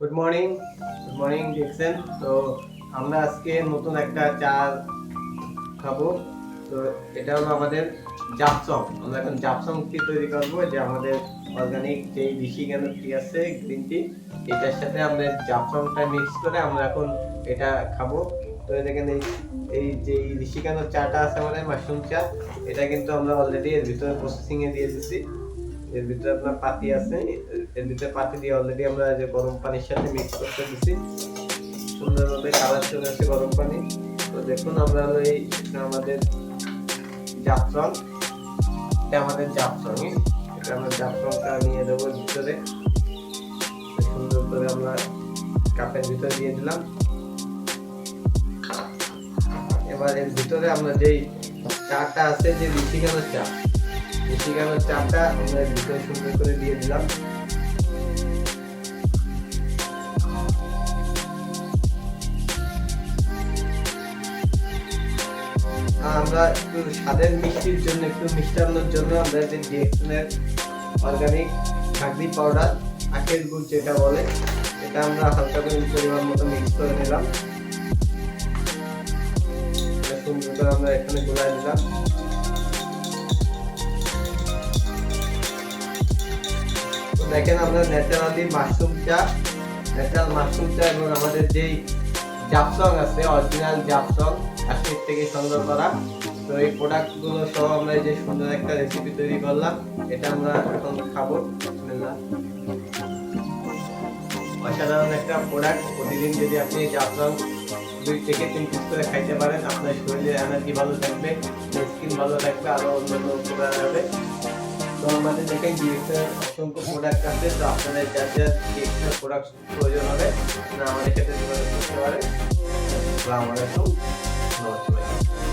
Good morning good morning দেখছেন তো আমরা আজকে নতুন একটা চা খাব। তো এটা হলো আমাদের জাপসং আমরা এখন জাপসং টি তৈরি করব। যে আমাদের অর্গানিক যে ঋষি জ্ঞান টি আছে গ্রিন টি এটার সাথে আমরা জাপসংটা মিক্স করে আমরা এখন এটা খাব। তো দেখেন, এই এই যে ঋষি জ্ঞান চাটা আছে আমাদের, মাশরুম চা, এটা কিন্তু আমরা অলরেডি এর ভিতরে প্রসেসিংয়ে দিয়ে দিছি। এর ভিতরে আপনার পাতি আছে ভিতরে পাতি দিয়ে অলরেডি আমরা যে গরম পানির সাথে মিক্স করতে দিছি। সুন্দরভাবে কালার চলে আসে গরম পানি। তো দেখুন আমরা এই আমাদের জাফরান এটা আমাদের জাফরান এটা আমরা জাফরানটা নিয়ে দেবো ভিতরে। সুন্দর করে আমরা কাপের ভিতরে দিয়ে দিলাম। এবার এর ভিতরে আমরা যেই চাটা আছে, যে ঋষিকানোর চা ঋষিকানোর চাটা আমরা ভিতরে সুন্দর করে দিয়ে দিলাম। আমরা একটু স্বাদের মিষ্টির জন্য, একটু মিষ্টান্নর জন্য আমরা যে ডিএক্সএনের অর্গানিক চাকরি পাউডার আখের গুড় যেটা বলে, এটা আমরা হালকা করে পরিমাণ মতো মিক্স করে নিলাম। সুন্দর আমরা এখানে গোলায় নিলাম। দেখেন আমরা ন্যাচারালি মাশরুম চা ন্যাচারাল মাশরুম চা এবং আমাদের যেই জাপসং আছে অরিজিনাল জাপসং কাশ্মীর থেকে সংগ্রহ করা তো এই প্রোডাক্টগুলো সহ আমরা এই যে সুন্দর একটা রেসিপি তৈরি করলাম, এটা আমরা এখন খাব। অসাধারণ একটা প্রোডাক্ট প্রতিদিন যদি আপনি জাফরান দুই থেকে তিন পিস করে খাইতে পারেন, আপনার শরীরের এনার্জি ভালো থাকবে স্কিন ভালো থাকবে আরও অন্যান্য উপকার হবে তো আমাদের দেখেন ডিএক্সের অসংখ্য প্রোডাক্ট আছে, তো আপনাদের যা যা ডিএক্সের প্রোডাক্ট প্রয়োজন হবে আপনারা আমাদের ক্ষেত্রে যোগাযোগ করতে পারেন। আসসালামু আলাইকুম। নমস্কার